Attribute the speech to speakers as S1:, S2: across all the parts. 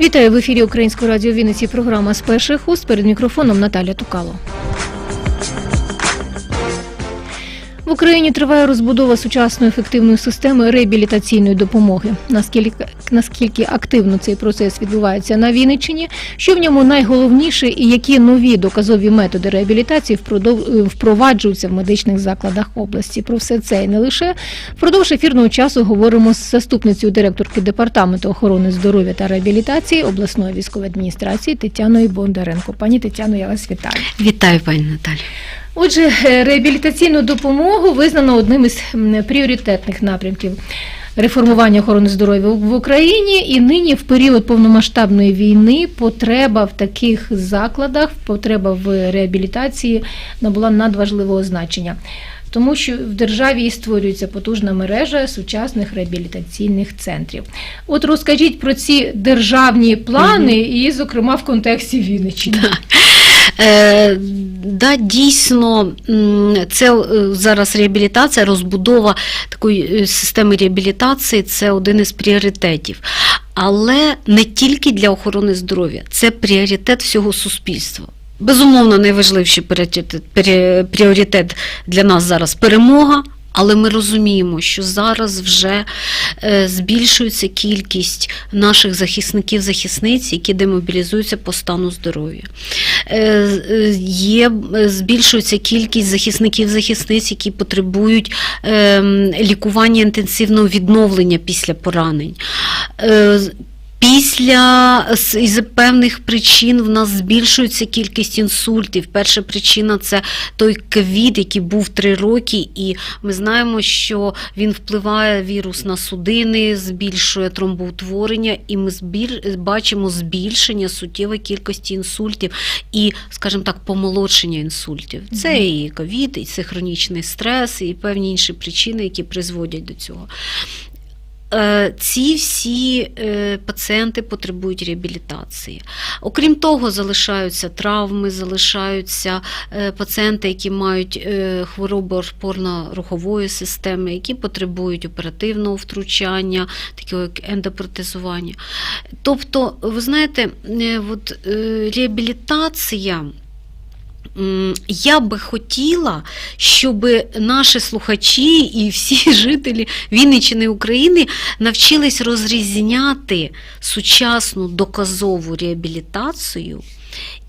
S1: Вітаю в ефірі Українського радіо Вінниці. Програма з перших уст перед мікрофоном Наталя Тукало. В Україні триває розбудова сучасної ефективної системи реабілітаційної допомоги. Наскільки наскільки активно цей процес відбувається на Вінниччині, що в ньому найголовніше і які нові доказові методи реабілітації впродов- впроваджуються в медичних закладах області. Про все це і не лише впродовж ефірного часу говоримо з заступницею директорки департаменту охорони здоров'я та реабілітації обласної військової адміністрації Тетяною Бондаренко. Пані Тетяно, я вас вітаю.
S2: Вітаю, пані Наталі.
S1: Отже, е, реабілітаційну допомогу визнано одним із пріоритетних напрямків реформування охорони здоров'я в Україні. І нині, в період повномасштабної війни, потреба в таких закладах, потреба в реабілітації набула надважливого значення. Тому що в державі і створюється потужна мережа сучасних реабілітаційних центрів. От розкажіть про ці державні плани, і, зокрема, в контексті Вінниччини.
S2: Е, да, дійсно, це е, зараз реабілітація, розбудова такої е, системи реабілітації це один із пріоритетів. Але не тільки для охорони здоров'я, це пріоритет всього суспільства. Безумовно, найважливіший пріоритет для нас зараз перемога. Але ми розуміємо, що зараз вже е, збільшується кількість наших захисників захисниць, які демобілізуються по стану здоров'я. Е, Є е, збільшується кількість захисників захисниць, які потребують е, лікування інтенсивного відновлення після поранень. Після із певних причин в нас збільшується кількість інсультів. Перша причина це той ковід, який був три роки, і ми знаємо, що він впливає вірус на судини, збільшує тромбоутворення, і ми збіль- бачимо збільшення суттєвої кількості інсультів і, скажімо так, помолодшення інсультів. Це і ковід, і це хронічний стрес, і певні інші причини, які призводять до цього. Е, Ці всі е, пацієнти потребують реабілітації. Окрім того, залишаються травми, залишаються е, пацієнти, які мають хвороби опорно-рухової системи, які потребують оперативного втручання, такого як ендопротезування. Тобто, ви знаєте, от, реабілітація. Я би хотіла, щоб наші слухачі і всі жителі Вінниччини України навчились розрізняти сучасну доказову реабілітацію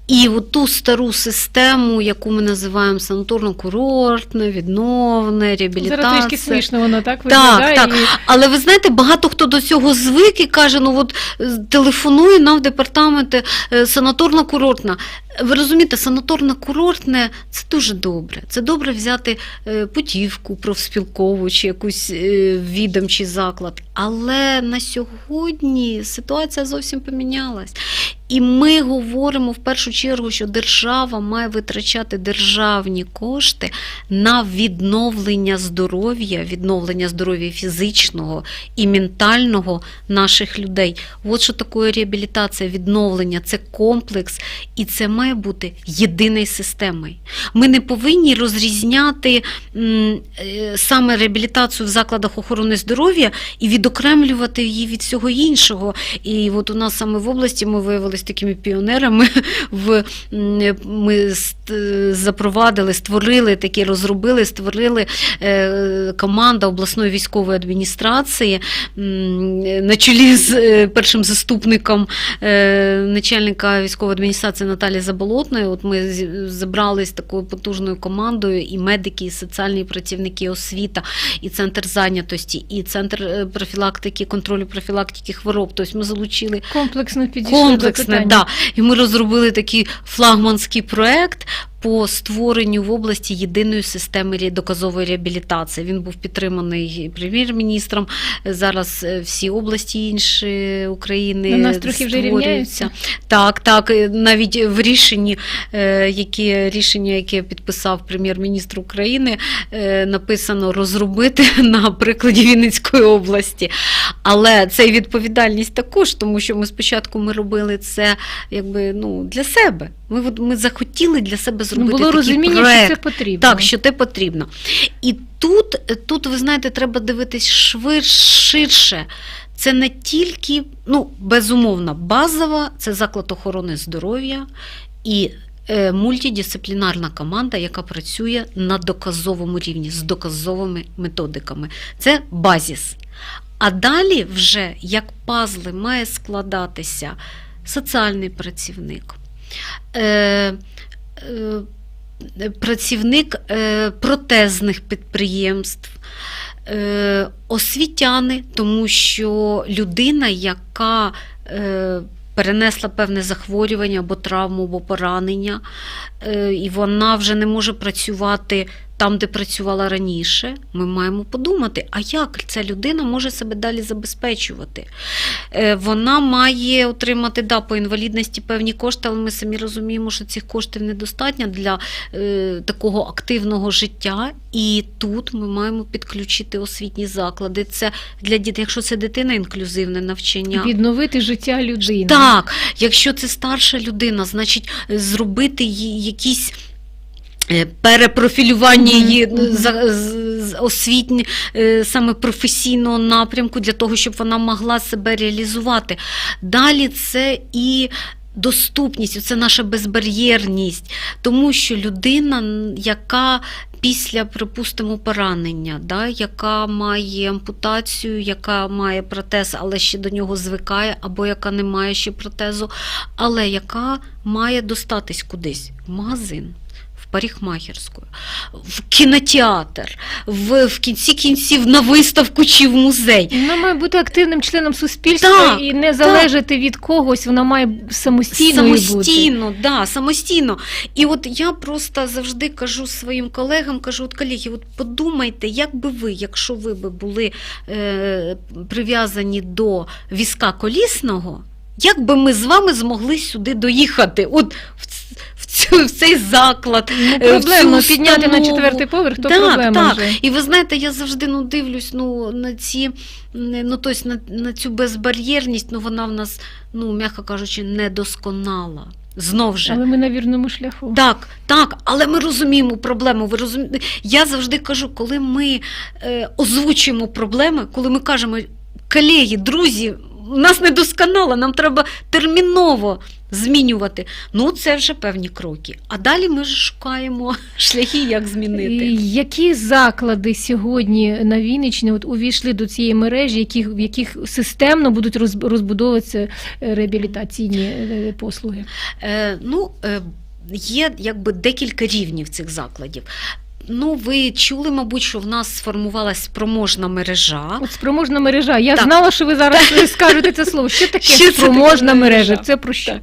S2: і от ту стару систему, яку ми називаємо санаторно-курортне, відновне, реабілітація.
S1: Зараз трішки смішно воно так
S2: Так,
S1: виглядає.
S2: так.
S1: і-
S2: Але ви знаєте, багато хто до цього звик і каже: ну от е, телефонує нам в департамент е, санаторно-курортна. Ви розумієте, санаторно-курортне це дуже добре. Це добре взяти е, путівку профспілкову чи якусь е, відомчий заклад. Але на сьогодні ситуація зовсім помінялась. І ми говоримо в першу чергу, що держава має витрачати державні кошти на відновлення здоров'я, відновлення здоров'я фізичного і ментального наших людей. От що таке реабілітація, відновлення це комплекс, і це має бути єдиною системою. Ми не повинні розрізняти е, саме реабілітацію в закладах охорони здоров'я і відокремлювати її від всього іншого. І от у нас саме в області ми виявилися такими піонерами. В, ми запровадили, створили такі, розробили, створили е, команда обласної військової адміністрації на чолі з е, першим заступником начальника військової адміністрації Наталі Заболотної. От ми зібрались такою потужною командою, і медики, і соціальні працівники, освіта, і центр зайнятості, і центр е, профілактики, контролю профілактики хвороб. Тобто ми залучили
S1: Комплексно підійшли до
S2: комплексне,
S1: питання.
S2: да. І ми розробили такий флагманський проект по створенню в області єдиної системи доказової реабілітації. Він був підтриманий прем'єр-міністром. Зараз е, всі області інші України
S1: На нас трохи вже рівняються.
S2: Так, так. е, Навіть в рішенні, е, яке рішення, яке підписав прем'єр-міністр України, написано розробити на прикладі Вінницької області. Але це і відповідальність також, тому що ми спочатку ми робили це якби ну для себе. Ми, ми захотіли для себе
S1: Ну,
S2: зробити
S1: було
S2: такий
S1: розуміння,
S2: проект.
S1: що це потрібно.
S2: Так, що те потрібно. І тут, тут, ви знаєте, треба дивитись швир, ширше. Це не тільки, ну, безумовно, базова, це заклад охорони здоров'я і е, мультидисциплінарна команда, яка працює на доказовому рівні з доказовими методиками. Це базіс. А далі вже як пазли має складатися соціальний працівник. Е, е, працівник е, протезних підприємств, освітяни, тому що людина, яка перенесла певне захворювання або травму, або поранення, і вона вже не може працювати там, де працювала раніше, ми маємо подумати, а як ця людина може себе далі забезпечувати. Е, Вона має отримати да, по інвалідності певні кошти, але ми самі розуміємо, що цих коштів недостатньо для е, такого активного життя. І тут ми маємо підключити освітні заклади. Це для дітей, якщо це дитина, інклюзивне навчання.
S1: Відновити життя людини.
S2: Так, якщо це старша людина, значить е, зробити їй якісь. Е, Перепрофілювання її освітні е, саме професійного напрямку для того, щоб вона могла себе реалізувати. Далі це і доступність, це наша безбар'єрність, тому що людина, яка після, припустимо, поранення, да, яка має ампутацію, яка має протез, але ще до нього звикає, або яка не має ще протезу, але яка має достатись кудись в магазин. Парикмахерську, в кінотеатр, в, в кінці кінців на виставку чи в музей.
S1: Вона має бути активним членом суспільства
S2: Так,
S1: і не залежати від когось, вона має самостійною бути.
S2: самостійно, да, самостійно. І от я просто завжди кажу своїм колегам, кажу, от колеги, от подумайте, як би ви, якщо ви би були е, прив'язані до візка колісного, як би ми з вами змогли сюди доїхати? От в, цю- в цей заклад.
S1: Ну,
S2: е,
S1: проблемно підняти на четвертий поверх, то
S2: так,
S1: проблема
S2: так.
S1: вже.
S2: І ви знаєте, я завжди ну, дивлюсь ну, на ці, ну, тобто, на, на цю безбар'єрність, ну, вона в нас, ну, м'яко кажучи, недосконала. Знов же.
S1: Але ми на вірному шляху.
S2: Так, так, але ми розуміємо проблему. Ви розумієте? Я завжди кажу, коли ми е, озвучуємо проблеми, коли ми кажемо, колеги, друзі, у нас недосконало, нам треба терміново змінювати. Ну, це вже певні кроки. А далі ми ж шукаємо шляхи, як змінити.
S1: Які заклади сьогодні на Вінниччині от увійшли до цієї мережі, яких, в яких системно будуть розбудовуватися е, реабілітаційні е, послуги?
S2: Е, ну, е, є якби декілька рівнів цих закладів. Ну, ви чули, мабуть, що в нас сформувалась спроможна мережа.
S1: От спроможна мережа. Я
S2: Так.
S1: знала, що ви зараз скажете це слово. Що таке
S2: Що
S1: спроможна мережа?
S2: мережа?
S1: Це про що?
S2: Так.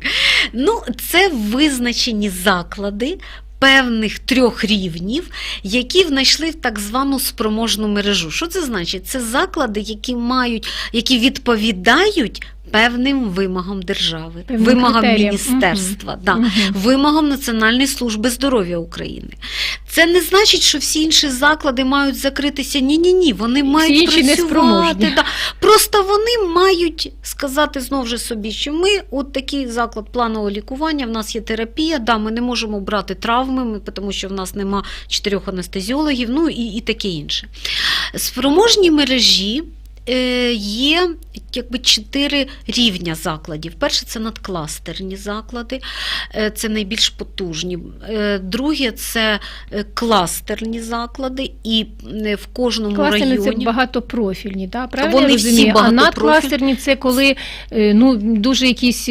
S2: Ну, це визначені заклади певних трьох рівнів, які знайшли в так звану спроможну мережу. Що це значить? Це заклади, які мають, які відповідають певним вимогам держави,
S1: Певним
S2: вимогам
S1: критеріям.
S2: міністерства. Да.
S1: Мгм.
S2: Вимогам Національної служби здоров'я України. Це не значить, що всі інші заклади мають закритися. Ні, ні, ні. Вони мають
S1: інші
S2: працювати. Да. Просто вони мають сказати знову ж собі, що ми от такий заклад планового лікування, в нас є терапія, да, ми не можемо брати травми, ми, тому що в нас нема чотирьох анестезіологів, ну і, і таке інше. Спроможні мережі. Е, Є якби чотири рівня закладів. Перше це надкластерні заклади, е, це найбільш потужні. Е, Друге це кластерні заклади, і в кожному
S1: Кластерні це
S2: районі
S1: багатопрофільні, так? Правильно
S2: Вони
S1: я
S2: всі
S1: розумію? А надкластерні це коли ну, дуже якісь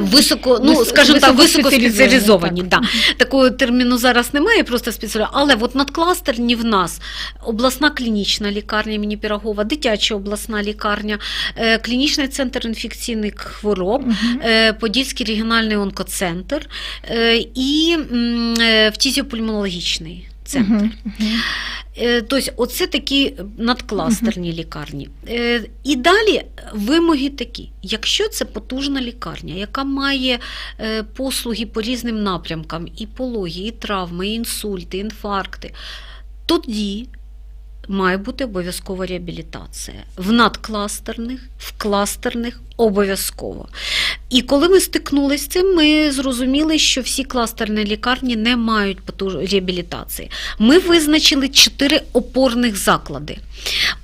S2: Високо, ну скажімо так,
S1: високоспеціалізовані, так.
S2: Да. Такої терміну зараз немає, просто спеціально. Але от надкластерні в нас обласна клінічна лікарня імені Пірогова, дитяча обласна лікарня, е, клінічний центр інфекційних хвороб. Е, Подільський регіональний онкоцентр е, і фтізіопульмонологічний центр. Е, Тобто, оце такі надкластерні лікарні. Е, І далі вимоги такі: якщо це потужна лікарня, яка має послуги по різним напрямкам, і пологи, і травми, і інсульти, інфаркти, тоді має бути обов'язкова реабілітація. В надкластерних, в кластерних обов'язково. І коли ми стикнулися з цим, ми зрозуміли, що всі кластерні лікарні не мають реабілітації. Ми визначили чотири опорних заклади.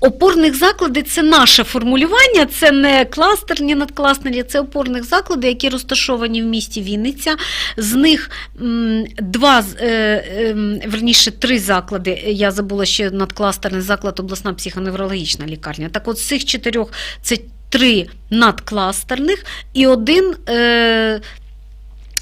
S2: Опорних заклади це наше формулювання, це не кластерні, надкластерні, це опорних заклади, які розташовані в місті Вінниця. З них два, е, ем, верніше, три заклади. Я забула ще надкластерний заклад, обласна психоневрологічна лікарня. Так от з цих чотирьох це три надкластерних і один. Е,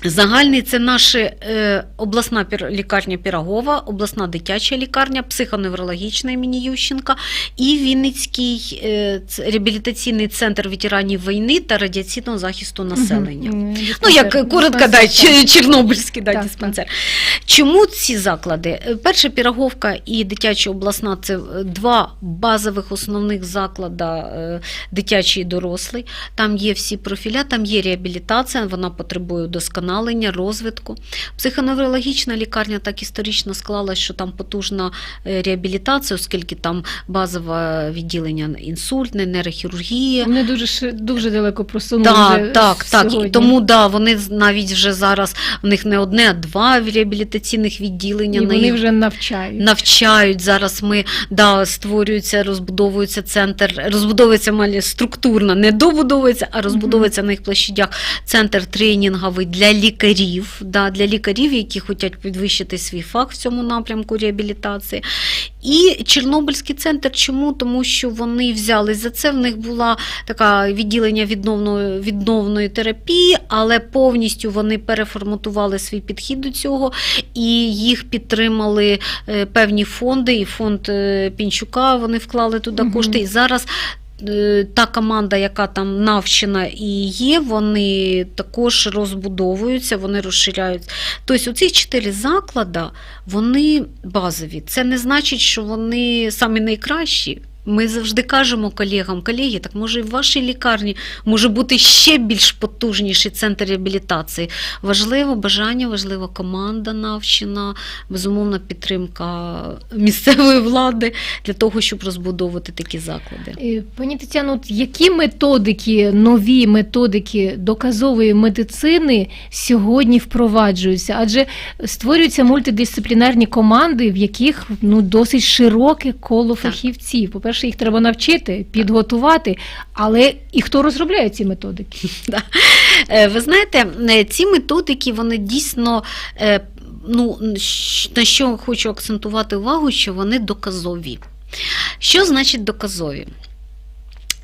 S2: Загальний це наша е, обласна лікарня Пірогова, обласна дитяча лікарня, психоневрологічна імені Ющенка і Вінницький е, реабілітаційний центр ветеранів війни та радіаційного захисту населення.
S1: Мгм.
S2: Ну, як коротко, да, Чорнобильський да,
S1: Так,
S2: диспансер. Чому ці заклади? Е, Перша Піроговка і дитяча обласна це е, два базових основних заклади е, дитячий і дорослий. Там є всі профіля, там є реабілітація, вона потребує удосконалення, розвитку. Психоневрологічна лікарня так історично склалась, що там потужна е, реабілітація, оскільки там базове відділення інсультне, нейрохірургія.
S1: Вони дуже дуже далеко просунули.
S2: Да,
S1: вже
S2: так, так. І тому да, вони навіть вже зараз в них не одне, а два реабілітаційних відділення
S1: І вони
S2: їх
S1: вже навчають.
S2: навчають. Зараз ми да, створюється, розбудовується центр, розбудовується малі структурно, не добудовується, а розбудовується на їх площадях центр тренінговий для лікарів, да, для лікарів, які хочуть підвищити свій фах в цьому напрямку реабілітації. І Чорнобильський центр чому? Тому що вони взялись за це. В них була така відділення відновної, відновної терапії, але повністю вони переформатували свій підхід до цього і їх підтримали е, певні фонди, і фонд е, Пінчука вони вклали туди кошти. І зараз. Е, Та команда, яка там навчена і є, вони також розбудовуються, вони розширяють. Тобто, ці чотири заклади, вони базові. Це не значить, що вони самі найкращі. Ми завжди кажемо колегам, колеги, так може і в вашій лікарні може бути ще більш потужніший центр реабілітації. Важливо бажання, важлива команда навчена, безумовна підтримка місцевої влади для того, щоб розбудовувати такі заклади.
S1: Е, Пані Тетяно, які методики, нові методики доказової медицини сьогодні впроваджуються? Адже створюються мультидисциплінарні команди, в яких ну досить широке коло
S2: Так.
S1: фахівців. По-перше, їх треба навчити, підготувати, але і хто розробляє ці методики?
S2: Е, Ви знаєте, е, ці методики вони дійсно. е, Ну, на що хочу акцентувати увагу, що вони доказові. Що значить доказові?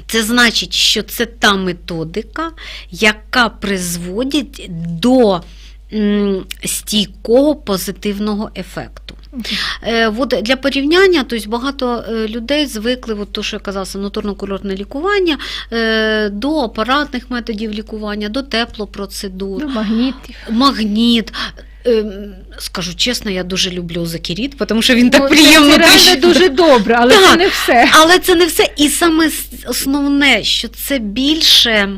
S2: Це значить, що це та методика, яка призводить до стійкого позитивного ефекту. Е, от для порівняння, тобто багато е, людей звикли, от то, що я казала, санаторно-курортне лікування, е, до апаратних методів лікування, до теплопроцедур,
S1: Ну, магнітів.
S2: магніт. Скажу чесно, я дуже люблю закіріт, тому що він так
S1: Ну,
S2: приємно
S1: це, це дуже добре, але це не все.
S2: Але це не все. І саме основне, що це більше.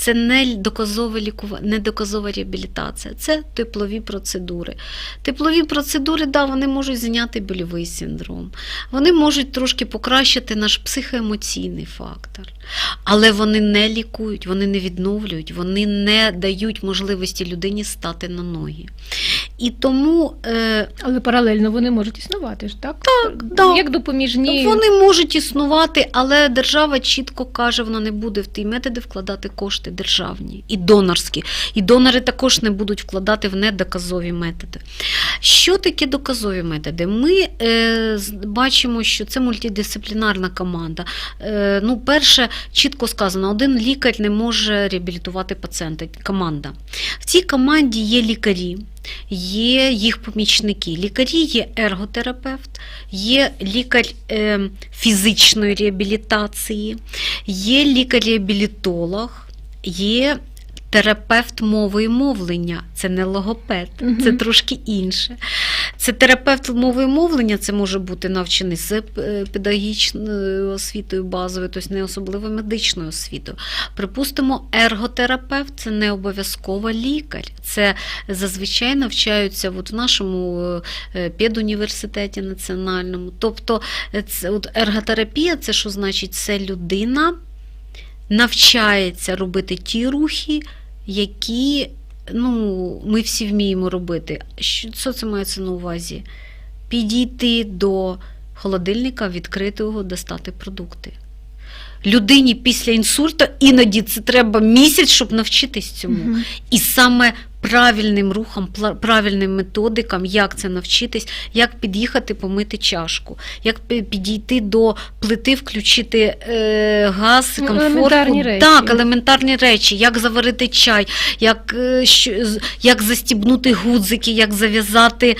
S2: Це не доказове лікування, не доказова реабілітація, це теплові процедури. Теплові процедури, да, вони можуть зняти больовий синдром, вони можуть трошки покращити наш психоемоційний фактор, але вони не лікують, вони не відновлюють, вони не дають можливості людині стати на ноги. І тому е,
S1: Але паралельно вони можуть існувати ж, так?
S2: Так, да.
S1: Як допоміжні.
S2: Вони можуть існувати, але держава чітко каже, вона не буде в ті методи вкладати кошти державні і донорські. І донори також не будуть вкладати в недоказові методи. Що таке доказові методи? Ми е, бачимо, що це мультидисциплінарна команда. Е, ну, перше, чітко сказано, один лікар не може реабілітувати пацієнта. Команда. В цій команді є лікарі. Є їх помічники. Лікарі є ерготерапевт, є лікар е, фізичної реабілітації, є лікар-реабілітолог, є терапевт мови і мовлення. Це не логопед,
S1: Мгм.
S2: це трошки інше. Це терапевт мови і мовлення, це може бути навчений з е, педагогічною освітою базовою, тобто не особливо медичною освітою. Припустимо, ерготерапевт це не обов'язково лікар. Це зазвичай навчаються от в нашому е, педуніверситеті національному. Тобто, це, от ерготерапія це що значить? Це людина. Навчається робити ті рухи, які ну, ми всі вміємо робити. Що це мається на увазі? Підійти до холодильника, відкрити його, достати продукти. Людині після інсульту іноді це треба місяць, щоб навчитись цьому.
S1: Мгм.
S2: І саме правильним рухом, правильним методикам, як це навчитись, як під'їхати помити чашку, як підійти до плити, включити е, газ,
S1: елементарні речі.
S2: Так, елементарні речі, як заварити чай, як, е, що, як застібнути гудзики, як зав'язати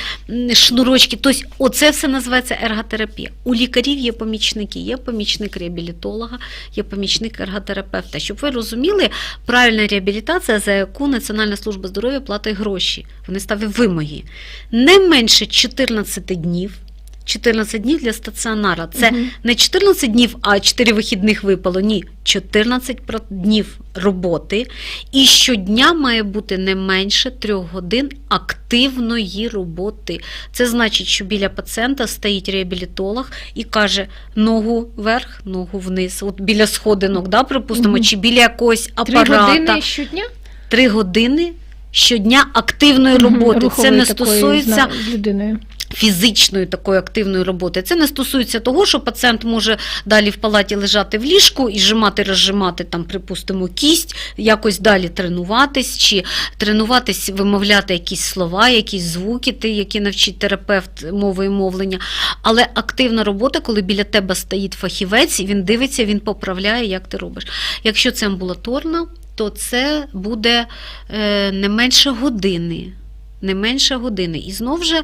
S2: шнурочки. Тобто, оце все називається ерготерапія. У лікарів є помічники, є помічник реабілітолога, є помічник ерготерапевта. Щоб ви розуміли, правильна реабілітація, за яку Національна служба здоров'я платить гроші. Вони ставлять вимоги. Не менше 14 днів. 14 днів для стаціонара. Це
S1: Мгм.
S2: не 14 днів, а 4 вихідних випало. Ні, 14 днів роботи. І щодня має бути не менше 3 годин активної роботи. Це значить, що біля пацієнта стоїть реабілітолог і каже: ногу вверх, ногу вниз. От біля сходинок, да, припустимо,
S1: Мгм.
S2: чи біля якогось апарата.
S1: години щодня?
S2: Три години щодня активної роботи. Це не стосується
S1: людиною.
S2: фізичної такої активної роботи. Це не стосується того, що пацієнт може далі в палаті лежати в ліжку і жимати, розжимати там, припустимо, кість, якось далі тренуватись, чи тренуватись, вимовляти якісь слова, якісь звуки, ті, які навчить терапевт мови і мовлення. Але активна робота, коли біля тебе стоїть фахівець, він дивиться, він поправляє, як ти робиш. Якщо це амбулаторно, то це буде е, не менше години. Не менше години. І знов же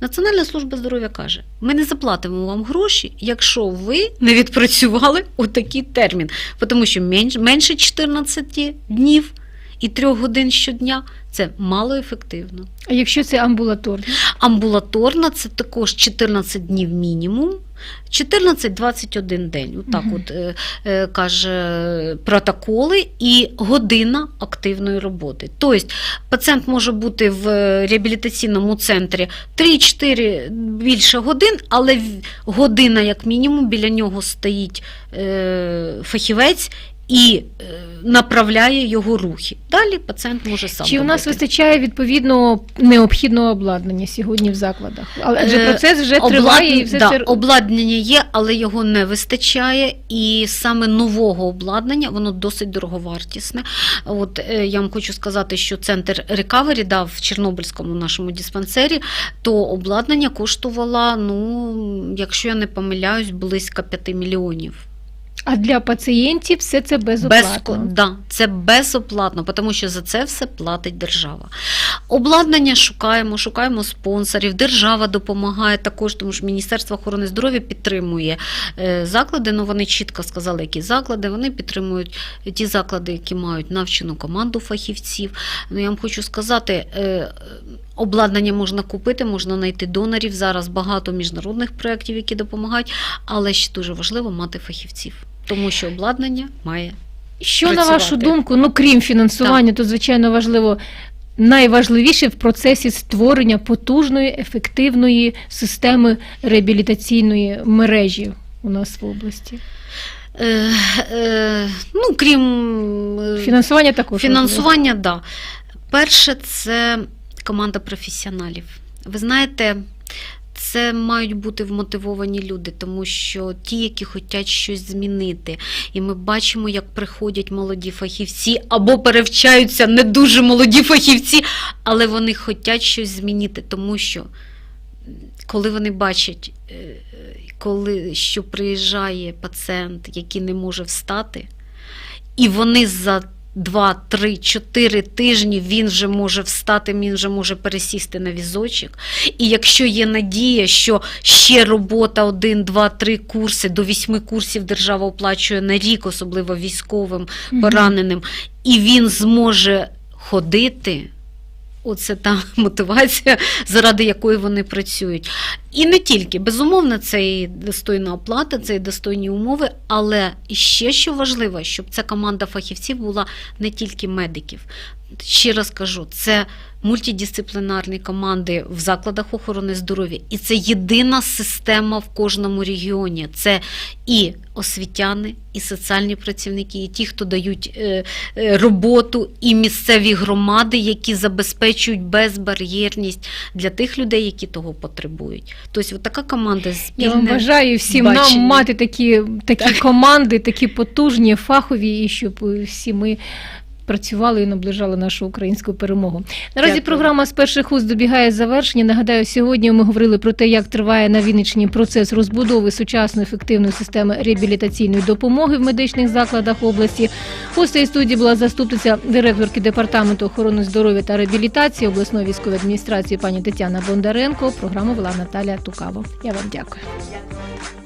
S2: Національна служба здоров'я каже: ми не заплатимо вам гроші, якщо ви не відпрацювали у такий термін, тому що менш- менше 14 днів і 3 годин щодня це малоефективно.
S1: А якщо це амбулаторно?
S2: Амбулаторна це також 14 днів мінімум. 14-21 день, отак
S1: Мгм.
S2: от е, е, каже протоколи, і година активної роботи. Тобто пацієнт може бути в реабілітаційному центрі 3-4 більше годин, але година, як мінімум, біля нього стоїть е, фахівець і е, направляє його рухи. Далі пацієнт може сам.
S1: Чи у нас вистачає відповідно необхідного обладнання сьогодні в закладах? Але адже
S2: Е,
S1: процес вже триває і все
S2: да,
S1: це
S2: обладнання є, але його не вистачає. І саме нового обладнання воно досить дороговартісне. От е, я вам хочу сказати, що центр Recovery дав в Чорнобильському нашому диспансері, то обладнання коштувало, ну, якщо я не помиляюсь, близько 5 мільйонів.
S1: А для пацієнтів все це безоплатно.
S2: Безко- да, це безоплатно, тому що за це все платить держава. Обладнання шукаємо, шукаємо спонсорів. Держава допомагає також, тому що Міністерство охорони здоров'я підтримує е, заклади. Ну вони чітко сказали, які заклади. Вони підтримують ті заклади, які мають навчену команду фахівців. Ну я вам хочу сказати. е, Обладнання можна купити, можна знайти донорів. Зараз багато міжнародних проєктів, які допомагають, але ще дуже важливо мати фахівців, тому що обладнання має
S1: Що на вашу думку, ну крім фінансування, то звичайно важливо. Найважливіше в процесі створення потужної, ефективної системи реабілітаційної мережі у нас в області.
S2: Е, е, ну, крім е,
S1: Фінансування також.
S2: фінансування, да. Перше, це команда професіоналів. Ви знаєте, це мають бути вмотивовані люди, тому що ті, які хочуть щось змінити, і ми бачимо, як приходять молоді фахівці або перевчаються не дуже молоді фахівці, але вони хочуть щось змінити, тому що коли вони бачать, е, коли що приїжджає пацієнт, який не може встати, і вони за 2, 3, 4 тижні він вже може встати, він вже може пересісти на візочок. І якщо є надія, що ще робота 1, 2, 3 курси, до 8 курсів держава оплачує на рік, особливо військовим, пораненим, і він зможе ходити. Оце та мотивація, заради якої вони працюють. І не тільки, безумовно, це і достойна оплата, це і достойні умови, але ще що важливо, щоб ця команда фахівців була не тільки медиків. Ще раз кажу, це мультидисциплінарні команди в закладах охорони здоров'я, і це єдина система в кожному регіоні. Це і освітяни, і соціальні працівники, і ті, хто дають е, е, роботу, і місцеві громади, які забезпечують безбар'єрність для тих людей, які того потребують. Тобто, от така команда
S1: Я вам бажаю всім нам мати такі, такі команди, такі потужні, фахові, і щоб всі ми. Працювали і наближали нашу українську перемогу. Наразі
S2: Дякую.
S1: програма з перших уст добігає завершення. Нагадаю, сьогодні ми говорили про те, як триває на Вінниччині процес розбудови сучасної ефективної системи реабілітаційної допомоги в медичних закладах області. Гостею студії була заступниця директорки департаменту охорони здоров'я та реабілітації обласної військової адміністрації пані Тетяна Бондаренко. Програму вела Наталія Тукаво. Я вам дякую.
S3: Дякую.